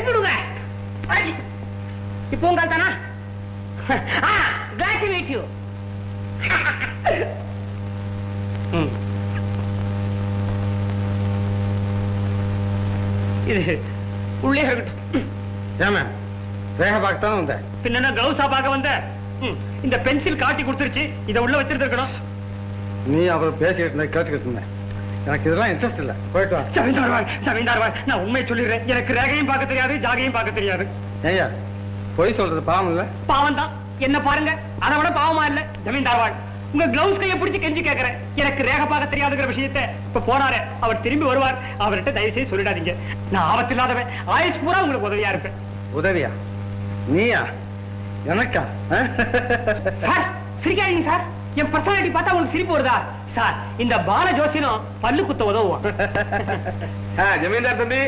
எழுப்பிடுங்க. இப்போ உங்கள் தானா? மீட் யூ இது உள்ளே இருக்கட்டும். ஏமா ரேகை பார்க்க தானே வந்தேன் பின்ன கவுசா பார்க்க வந்த? இந்த பென்சில் காட்டி கொடுத்துருச்சு. இதை உள்ள வச்சிருக்கணும் நீ அவர் பேசிக்கிட்டு இருந்த கேட்டுக்கிட்டு இருந்தேன் எனக்கு இதெல்லாம் இன்ட்ரெஸ்ட் இல்லை. போயிட்டு வா. ஜமீன்தார்வாள் ஜமீன்தார்வாள் நான் உண்மை சொல்லிடுறேன். எனக்கு ரேகையும் பார்க்க தெரியாது ஜாகையும் பார்க்க தெரியாது. ஏய்யா பொய் சொல்றது பாவம் இல்லை? பாவம் தான் என்ன பாருங்க அதை விட பாவமா இல்ல. ஜமீன்தார்வாள் உங்க கிளவுஸ் கையை பிடிச்சு கெஞ்சி கேக்குறேன். எனக்கு ரேகை பார்க்க தெரியாதுங்கிற விஷயத்தை இப்ப போனாரு. அவர் திரும்பி வருவார். அவர்கிட்ட தயவு செய்து சொல்லிடாதீங்க. நான் ஆபத்தில்லாதவன். ஆயுஷ் பூரா உங்களுக்கு உதவியா இருப்பேன். உதவியா? நீயா? எனக்கா? சார் சிரிக்காதீங்க சார். என் பர்சனாலிட்டி பார்த்தா உங்களுக்கு சிரிப்பு வருதா? சார் இந்த பால ஜோசியம் பல்லு குத்த உதவும் ஜமீன்தார் தம்பி.